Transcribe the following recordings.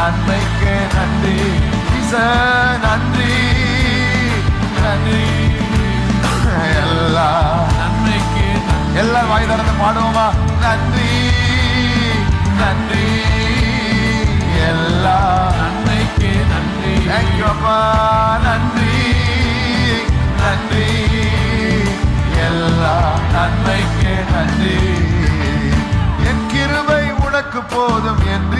நன்மைக்கு நன்றி. நன்றி. நன்றி. எல்லா. நன்மைக்கு. எல்லா வாய் திறந்து பாடுவோமா? நன்றி. நன்றி. எல்லா. நன்மைக்கு நன்றி. தேங்க்யூ அப்பா. நன்றி. நன்றி. எல்லா. நன்மைக்கு நன்றி. என் கிருபை உனக்கு போதும் என்றி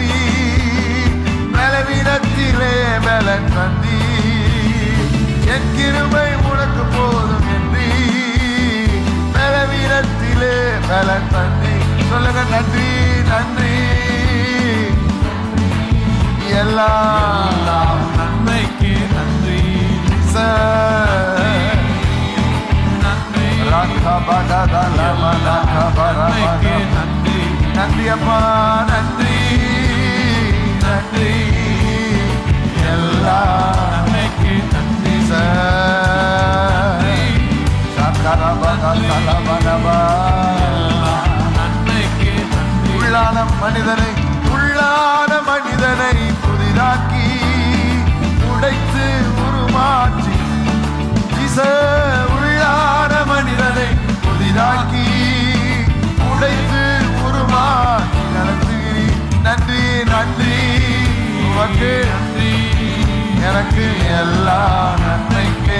பலன் தந்தி. என் கிருபை உனக்கு போதும் என்றி. பலவீனத்திலே பலன் தந்தி. சொல்லுங்க நன்றி நன்றி. எல்லா நன்மைக்கு நன்றி. நன்மை நன்மைக்கு நன்றி. நன்றி அப்பா நன்றி. நன்றி. எனக்கு எல்லா நன்மைக்கு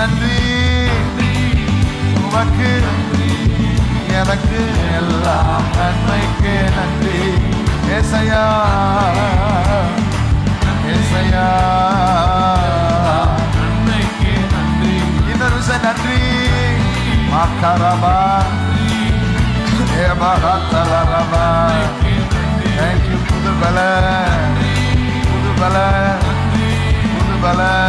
நன்றி. உமக்கு எனக்கு எல்லாம் நன்மைக்கு நன்றி. ஏசையா ஏசையா. நன்மைக்கு நன்றி. இன்னொரு விஷயம் நன்றி. மாக்கரபா. ஏமரத்தலரபா Thank you புது பல புது பல புது பல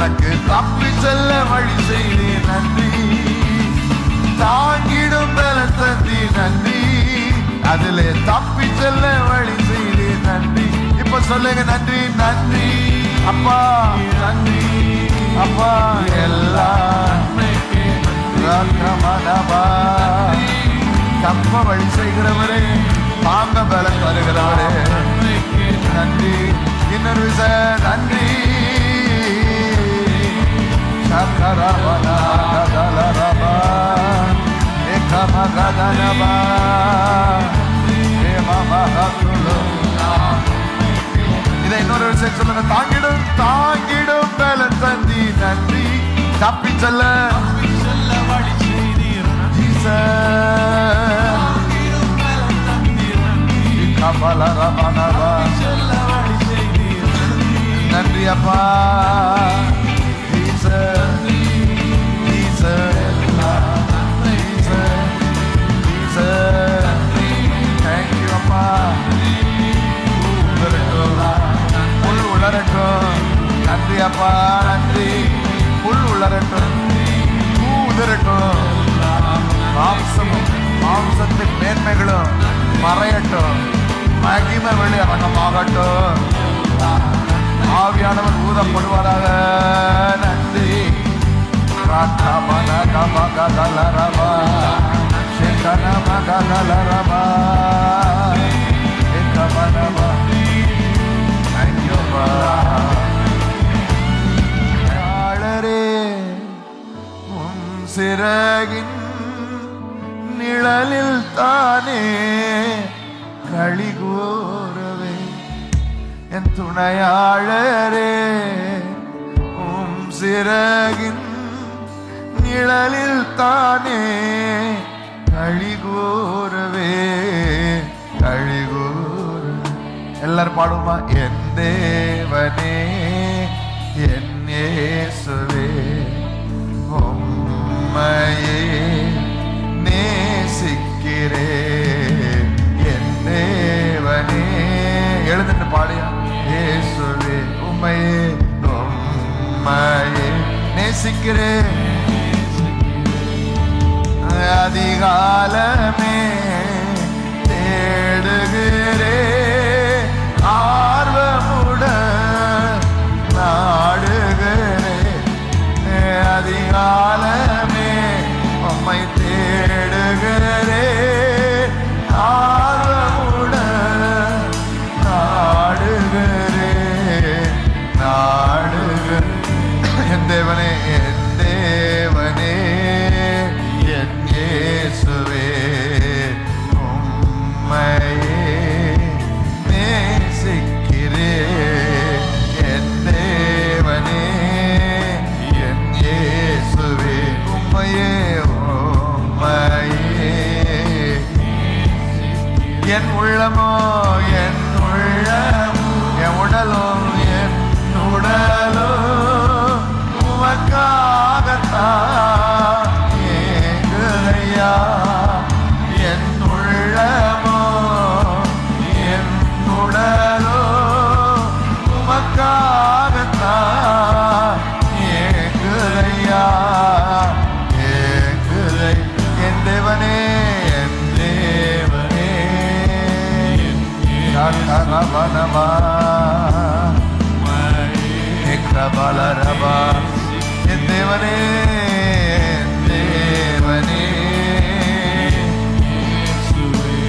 எனக்கு தப்பி செல்ல வழி செய்தே நன்றி. தாங்கிடும் பல தந்தி நன்றி. அதிலே தப்பி செல்ல வழி செய்தே நன்றி. இப்ப சொல்லுங்க நன்றி நன்றி. அப்பா நன்றி. அப்பா எல்லாம் தப்ப வழி செய்கிறவரே தாங்க பலன் தருகிறவரே நன்றி இன்னொரு விச நன்றி சக்கரவனா கதலரபா ஏகமகதனபா ஏமமகதுலு. இதை இன்னொரு விஷயம் சொல்லுங்க தாங்கிடும் தாங்கிடும் பலன் தந்தி நன்றி தப்பி செல்ல செல்ல பாரன்றி புல் உளரட்டும் உதரட்டும் மாம்சமும் மாம்சத்தின் மேன்மைகளும் மறையட்டும். மகிம வெளி அரங்கமாகட்டும். ஆவியானவர் ஊதப்படுவாராக. நன்றி ராக்கமன கமகலரமா கனமகலரமா கமனமா ஐயோபா துணையாளரே உம் சிறகின் நிழலில் தானே கழிகூறவே கழிகூற. எல்லாரும் பாடுமா என் தேவனே என் ஏசுவே உம்மையே உண்மையே உண்மையே. நேசிக்கிறேன். அதிகாலமே. என் உள்ளமோ என் ரகரவனமா எக்ரபலரபா என் தேவனே என் தேவனே.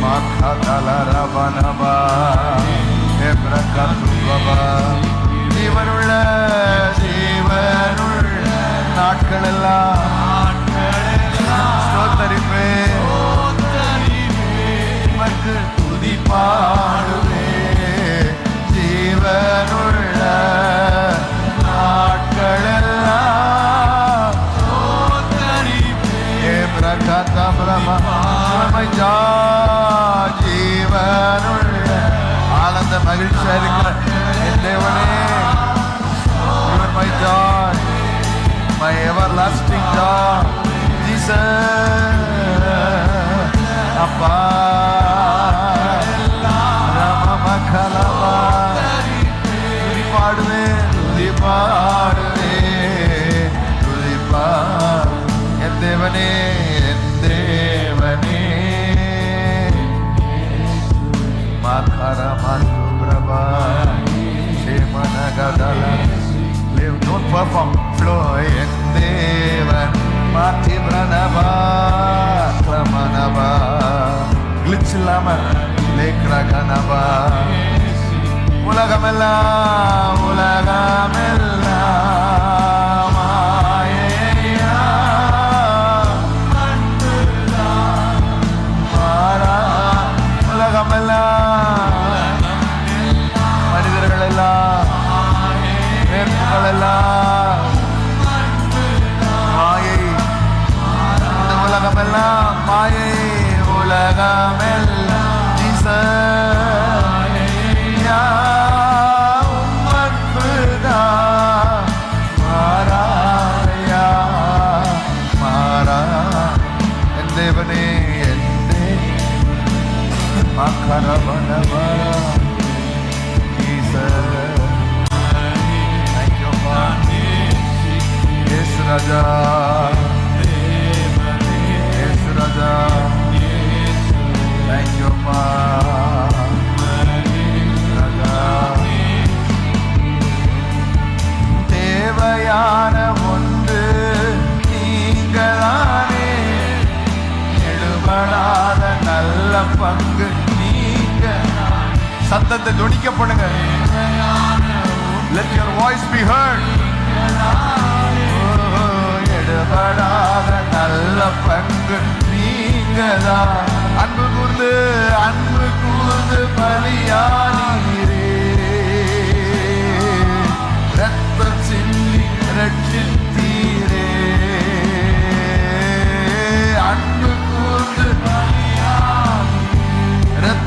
மகதலரவனபா எப்ரகதுபபா ஜீவனுள்ள ஜீவனுள்ள நாட்களெல்லாம் ஸ்தோத்தரிப்பேன். உமக்கு துதி my everlasting God, Jesus. அப்பா ரமமகலமா துதி பாடுவேன் துதி பாடுவேன் துதி பா என் தேவனே என் தேவனே. மகரமந்து Prabha சேமனகதல. Live don't perform. Flow என் தேவன் மாற்றி பிரணபா கிளமனபா கிளிச் இல்லாம லேக்ரகனபா உலகமெல்லாம் உலகமெல்லாம் பங்கு நீங்க. சத்தத்தை துணிக்கப்படுங்க let your voice be heard. எடுபடாத நல்ல பங்கு நீங்கதான். அன்பு கூர்ந்து அன்பு கூர்ந்து பலியானீரே.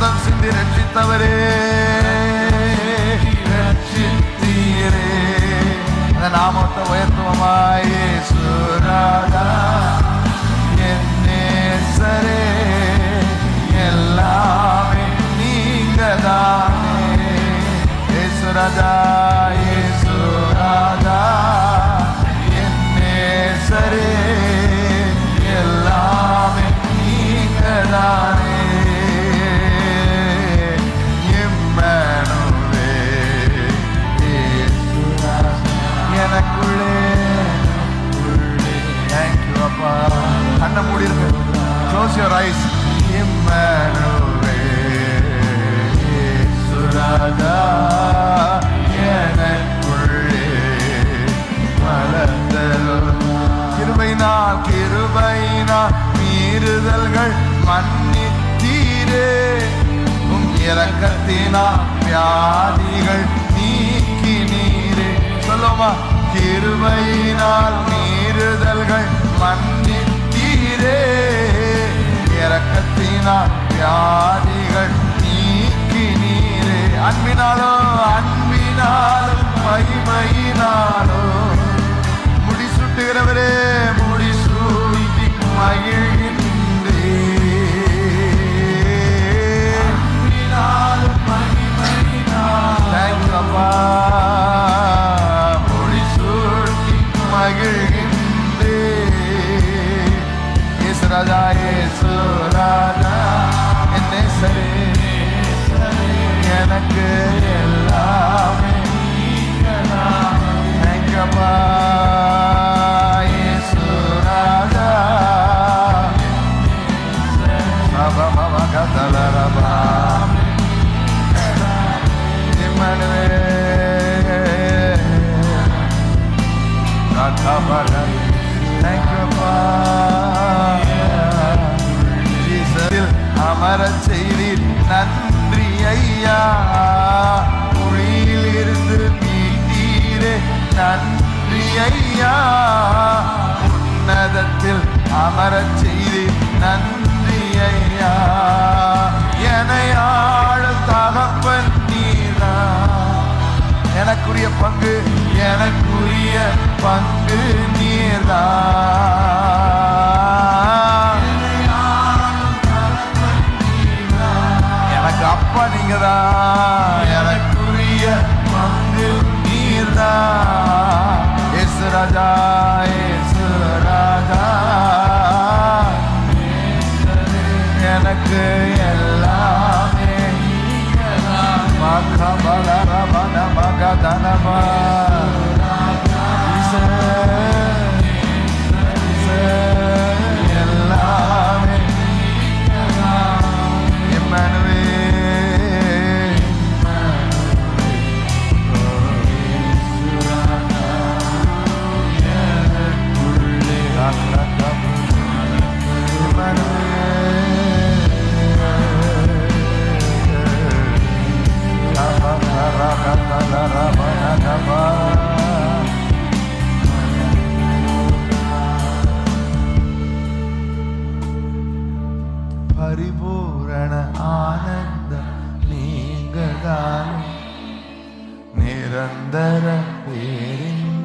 ரத்தம் சிந்தி ரட்சித்தவரே ரட்சித்தீரே அந்த நாமத்தை உயர்த்துவமாயே சுராதா என் நேசரே எல்லாமே நீங்க சொல்லுமா கிருபையினால் மீறுதல்கள் மன்னித்தீரே. இறக்கத்தினால் வியாதிகள் நீக்கி நீரே அன்பினாலோ அன்பினாலும் மகிமையினாலோ. முடிசூட்டுகிறவரே முடிசூட்டி மகிழ்கின்றே அன்பினாலும் மகிமையினால் you, அப்பா. அமர செய்தீர். நன்றி ஐயா. குழியில் இருந்து மீட்டீரே நன்றி ஐயா. உன்னதத்தில் அமர செய்தீர். நன்றி ஐயா. என்னை ஆளும் தகப்பன் எனக்குரிய பங்கு எனக்குரிய பங்கு verdade.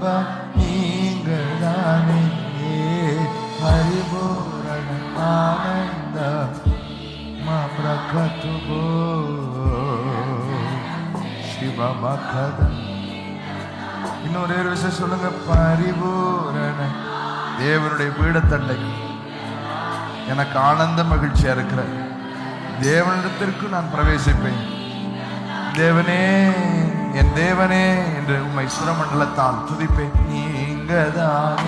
பேரின்பம் நீங்கதானே பரிபூரண ஆனந்தம் மம்ரகத்துபோ சிவமகதம். இன்னொரு ஒரு விஷயம் சொல்லுங்க. பரிபூரண தேவனுடைய பீடத்தண்டைக்கு எனக்கு ஆனந்த மகிழ்ச்சியா இருக்கிற தேவனிடத்திற்கு நான் பிரவேசிப்பேன். தேவனே என் தேவனே என்று உம்மை சுரமண்டலத்தால் துதிப்பேன். நீங்கதான்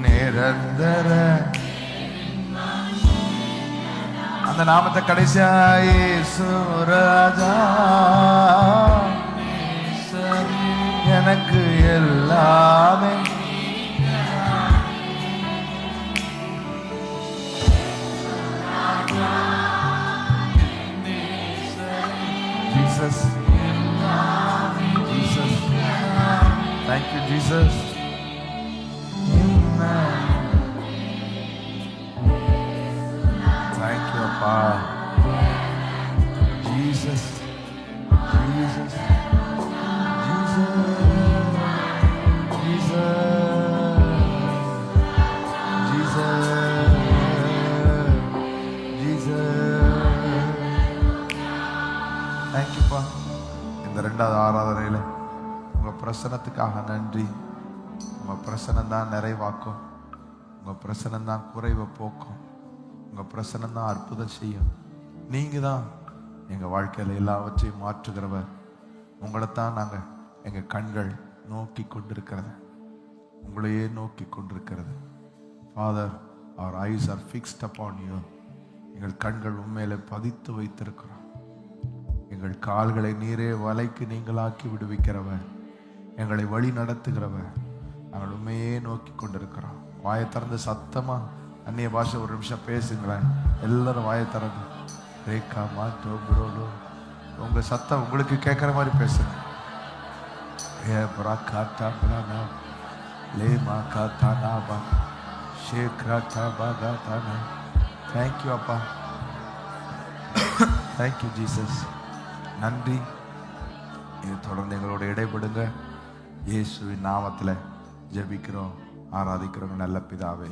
நிரந்தர. அந்த நாமத்தை கடைசியாய் இயேசு எனக்கு எல்லாமே Thank you, Jesus. Amen. Thank you, Appa. Jesus. Jesus. Jesus. இந்த ரெண்டாவது ஆராதனையில் உங்கள் பிரசனத்துக்காக நன்றி. உங்கள் பிரசனம்தான் நிறைவாக்கும். உங்கள் பிரசனம் தான் குறைவை போக்கும். உங்கள் பிரசனம் தான் அற்புதம் செய்யும். நீங்கள் தான் எங்கள் வாழ்க்கையில் எல்லாவற்றையும் மாற்றுகிறவர். உங்களை தான் நாங்கள் எங்கள் கண்கள் நோக்கி கொண்டிருக்கிறது. உங்களையே நோக்கி கொண்டிருக்கிறது. Father our eyes are fixed upon you எங்கள் கண்கள் உண்மையில பதித்து வைத்திருக்கிறோம். எங்கள் கால்களை நீரே வலைக்கு நீங்களாக்கி விடுவிக்கிறவர். எங்களை வழி நடத்துகிறவர். நாங்கள் உண்மையே நோக்கி கொண்டிருக்கிறோம். வாயை திறந்து சத்தமாக அந்நிய பாஷை ஒரு நிமிஷம் பேசுங்களேன். எல்லாரும் வாயை திறந்து ரேகா மாட்டோ புரோலோ உங்கள் சத்தம் உங்களுக்கு கேட்குற மாதிரி பேசுங்க. ஏ பிரா காத்தா பிரானா லே மா காத்தா நாபா ஷேக்ரா தாபா காத்தானா தேங்க்யூ அப்பா. தேங்க்யூ ஜீசஸ் நன்றி. இது தொடர்ந்து எங்களோட இடைபெடுங்க இயேசுவின் நாமத்தில் ஜபிக்கிறோம் ஆராதிக்கிறோம். நல்ல பிதாவே